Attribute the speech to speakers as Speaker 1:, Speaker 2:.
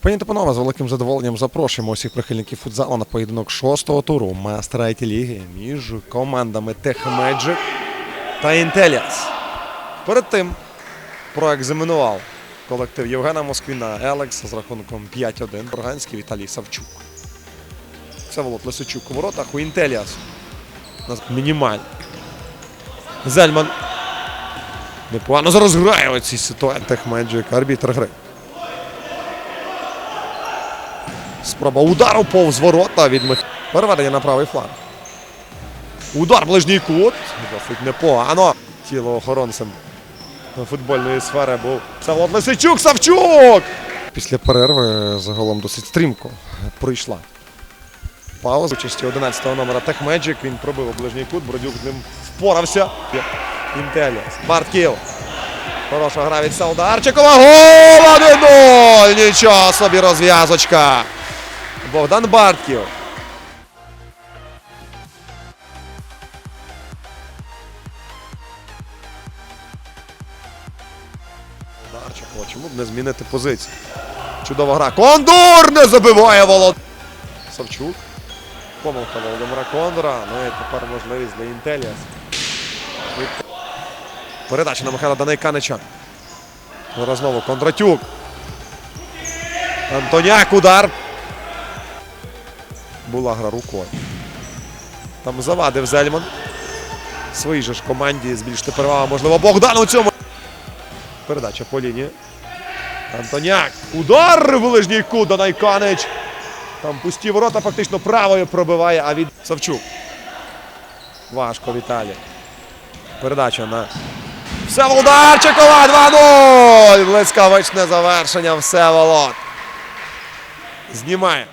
Speaker 1: Пані та панове, з великим задоволенням запрошуємо усіх прихильників футзалу на поєдинок шостого туру майстра ІТ ліги між командами Техмеджик та Інтеліас. Перед тим проекзаменував колектив Євгена Москвіна Елекс з рахунком 5-1. Броганський Віталій Савчук. Всеволод Лисичук у воротах у Інтеліас. Мінімальний. Зельман. Непогано зараз грає цій ситуації. Техмеджик, арбітр гри. Спроба удару повз ворота від Мих... Переведення на правий фланг. Удар ближній кут. Досить непогано. Тіло охоронцем футбольної сфери був Всеволод Лисичук Савчук! Після перерви загалом досить стрімко прийшла. Пауза участі 11-го номера Техмеджик. Він пробив ближній кут. Бродюк з ним впорався. Інтеліас. Барткіл. Хороша гра від Саударчикова. Гол 1-0! Нічого собі розв'язочка. Богдан Бартків. Дарчикова, чому б не змінити позицію? Чудова гра. Кондур не забиває Волод. Савчук. Помилка Володимира Кондора. Ну і тепер можливість для Інтеліас. Передача на Михайла Данайканича. Зараз знову Кондратюк. Антоняк удар. Була гра рукою. Там завадив Зельман. Своїй же ж команді збільшити перевагу. Можливо, Богдан у цьому. Передача по лінії. Антоняк. Удар в ближній кут Данайканич. Там пусті ворота фактично правою пробиває, а від Савчук. Важко Віталій. Передача на Всеволодарчикова 2-0. Блискавичне завершення Всеволод. Знімає.